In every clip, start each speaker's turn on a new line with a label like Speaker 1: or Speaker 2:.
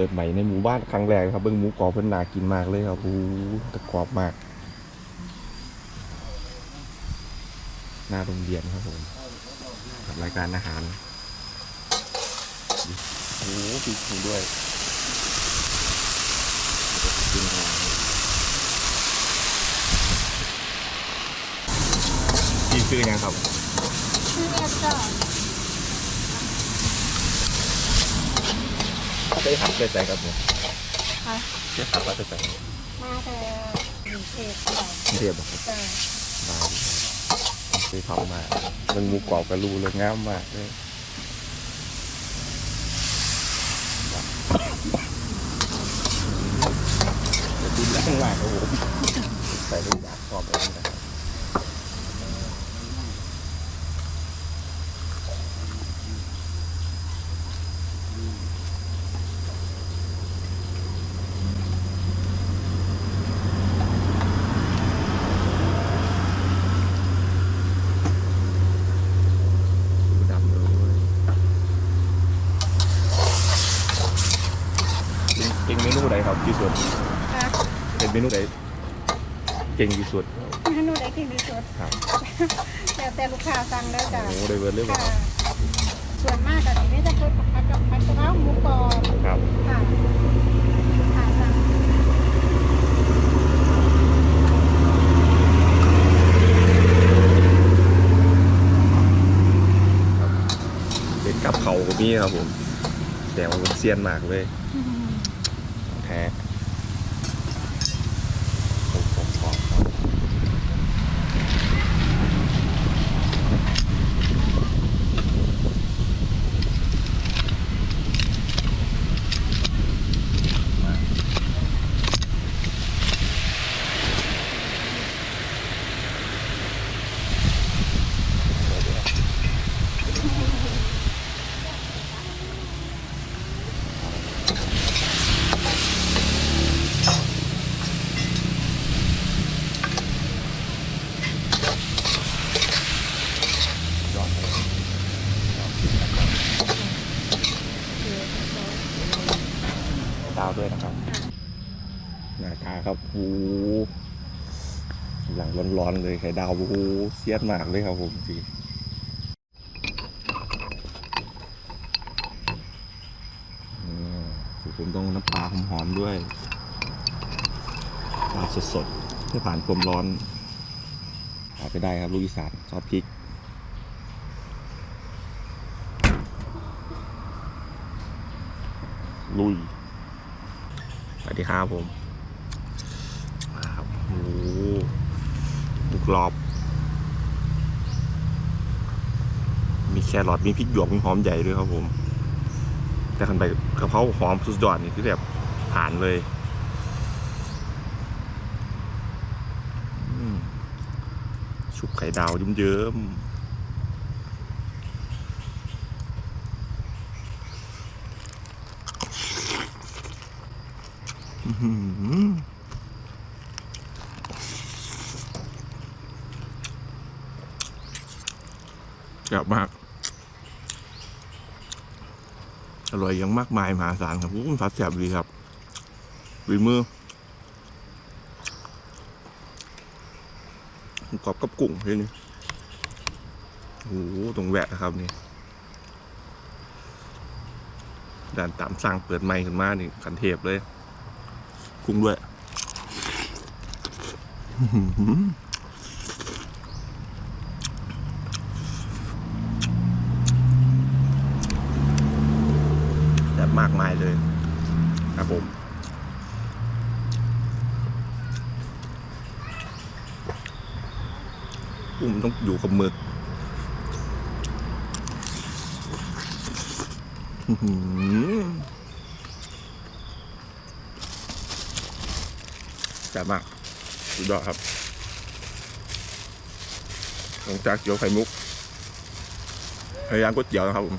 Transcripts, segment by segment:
Speaker 1: เปิดใหม่ในหมู่บ้านครั้งแรกครับเบิ้งหมูกรอบเพิ่นนากินมากเลยครับโอ้โหแตะกรอบมากหน้าโรงเรียนครับผมกับรายการอาหารโอ้โหปีกด้วยกินของพี่ชื่อยังครับ
Speaker 2: ชื่อเอสจ้ะ
Speaker 1: เคยหักเคยใจครับผม
Speaker 2: ค่ะ
Speaker 1: เคยหักว่าจะใจ
Speaker 2: มาแต่กรุงเทพจ้ะ
Speaker 1: เรียบครับ
Speaker 2: จ้ะ
Speaker 1: มาเคยทำมามันหมูกรอบกระลูเลยงามมากเลยเดี๋ยวกินแล้วข้างล่างครับผมใส่ลูกอยากชอบเลยนะครับ ดูดำเลยเก่งเมนูไหนครับที่สุด
Speaker 2: ค่ะ
Speaker 1: เป็นเมนูไหนเก่งที่สุด
Speaker 2: เมนูไหนกินที่สุด
Speaker 1: ครับ
Speaker 2: แล้วแต่ลูกค้าสั่งได้จ้ะ
Speaker 1: โอ้ได้เวิร์ดเลยบ่
Speaker 2: ค่ะส่วนมากก็สิไม่จะเพิ่มผัดกับผัดกะเพราหมูกรอบ
Speaker 1: ครับ
Speaker 2: ค่ะค่ะสั่ง
Speaker 1: เป็นกับเขาก็มีครับผมแต่ว่ามันเซียนมากเลยแท้ผมผมขอครับมาย้อนไปดาวด้วยนะครับ หน้าตา ครับโอ้หลังร้อนๆเลยไข่ดาวโอ้โหเสียดมากเลยครับผมจีอืมคือผมต้องน้ำปลาหอมๆด้วยปลาสดๆเพื่อผ่านความร้อนหาไปได้ครับลูกอีสานชอบพริกลุยสวัสดีครับผม หมูกรอบ มีแครอทมีพริกหยวกมีหอมใหญ่ด้วยครับผม แต่ขันไปกระเพราหอมสุดยอดนี่คือแบบผ่านเลยชุบไข่ดาวเยิ้มๆอื้อ แซ่บมาก อร่อยอยังมากมายมหาศาลครับอู้ผัดแซ่บดีครับวีมือหมูกรอบกับกุ้งเฮ้ยนี่โอ้โหตรงแวะนะครับนี่ด่านตามสั่งเปิดไมค์ขึ้นมานี่ขันเทพเลย กุ้งด้วยอื้อหือ แบบมากมายเลย ครับผม กุ้งมัน ต้องอยู่กับหมึกอื้อหือแซ่บมากสุดยอดครับหลังจากเกี๊ยวไข่มุกพยายามก๋วยเตี๋ยวนะครับผม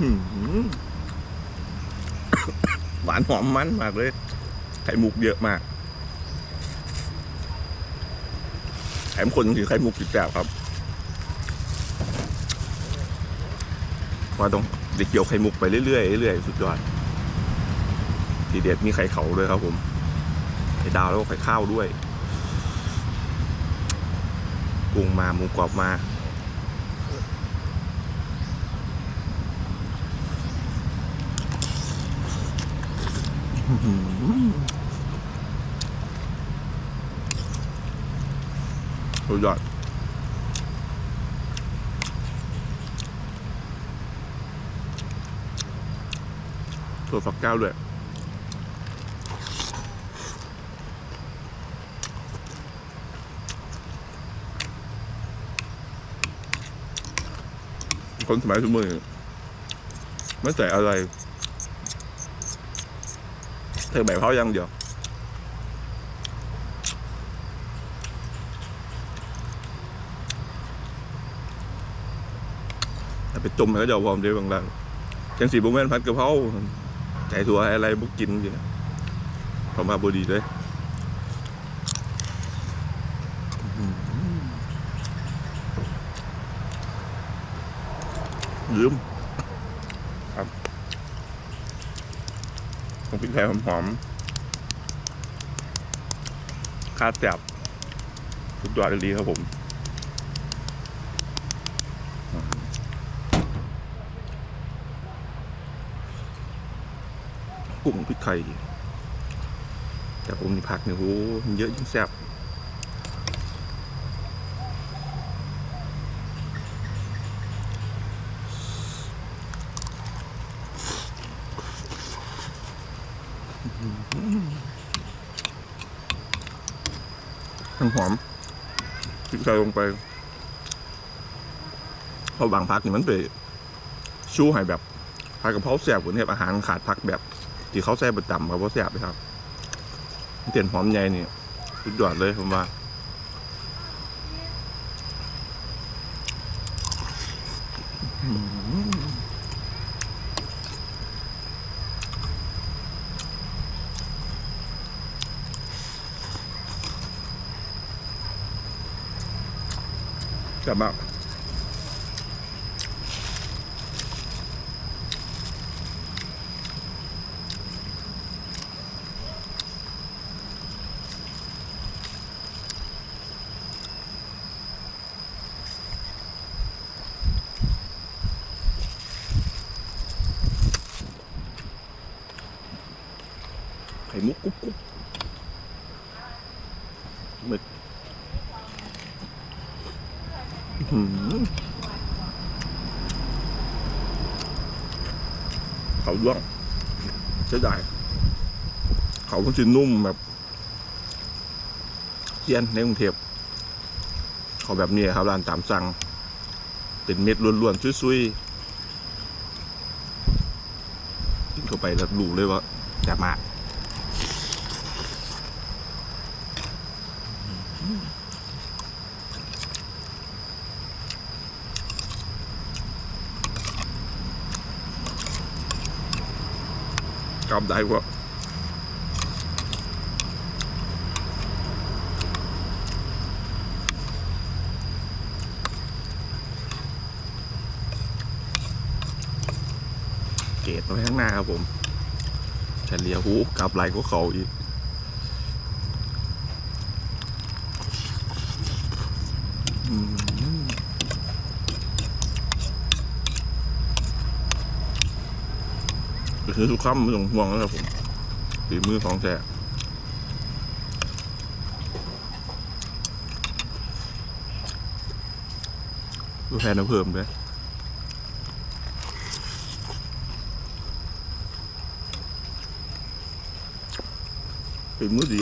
Speaker 1: อื้อหือห วานหอมมันมากเลย ไข่มุกเยอะมาก แถมคนถือไข่มุกจิตแจบครับว่าต้องเด็กเกี่ยวไข่มุกไปเรื่อยๆเรื่อยๆสุดยอด ทีเด็ดมีไข่เขาด้วยครับผม ไข่ดาวแล้วก็ไข่ข้าวด้วย กุ้งมาหมูกรอบมา สุดยอดถั่วฝักแก้วด้วยคนสมัยสมัยไม่ใส่อะไร เธอใบบเพายังเดียวแต่ไปต้มแล้วจะเอามเดียวบางแล้วจังสีบุ้มแม่นพัดกระเพราใจถั่วอะไรบุกกินอยู่นะพอมาบดีเลยลืมครับของ พริกไทยหอมๆข้าแซ่บสุดยอดเลยครับผมกุ้งพริกไทยแต่ผมนี่ผักเนี่ยโหเยอะยิ่งแซ่บ มันหอมพริกไทยลงไปเพอบางพักนี่มันไปชูให้แบบผัดกะเพราแซ่บกว่านี้อาหารขาดผักแบบ ที่เขาใส่ประจำครับว่าแซ่บเลยครับเตียนหอมใหญ่นี่สุดยอดเลยผมว่าอืมากไข่มุกกุ๊บกุ๊บหมึกอื้อหือ เขาด้วงใช้ได้ เขามันจะนุ่มแบบเจียนในกรุงเทพเขาแบบนี้ครับร้านตามสั่ง เป็นเม็ดล้วนๆซุยๆกินเข้าไปแล้วรู้เลยว่าแซ่บมากก ลับได้กว่าเกตไว้ข้างหน้าครับผมเฉลี่ยหูกลับไหลก็เขาอีกอืม คือทุกคำไม่ต้องห่วงนะครับผมฝีมือของแท้ดูแทนน้ำเพิ่มด้วยฝีมือดี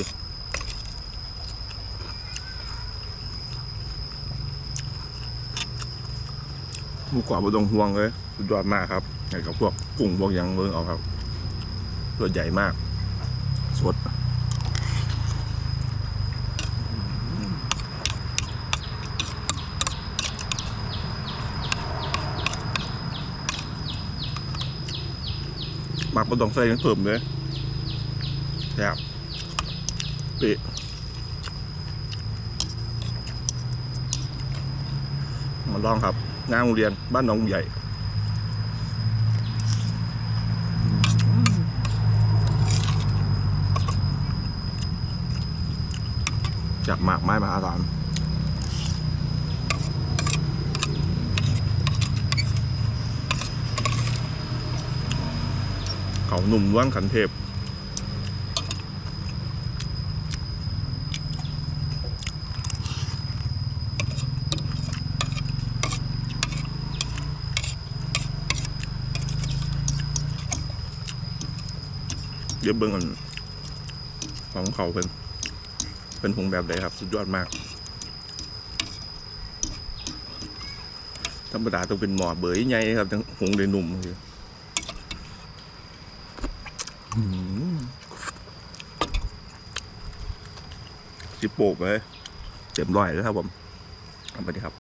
Speaker 1: หมูกรอบบตรงห่วงเลยสุดยอดมากครับ ไงกับพวกกุ้งพวกยังเมืองเอาครับตัวใหญ่มาก สดหมักบนตองใส่ยังเพิ่มเลยแซ่บเปะมาลองครับงานโรงเรียนบ้านหนองใหญ่ จับหมากไม้มหาศาลเขาหนุ่มล้วนขันเทพเดี๋ยวเบิ่งกันของเขาเป็น เป็นหุงแบบใดครับ สุดยอดมาก ธรรมดาต้องเป็นหมอเบยใหญ่ครับทั้งหุงเดยหนุ่มเลยสิบโปกเลยเต็มร้อยแล้วครับผมเอาไปดีครับ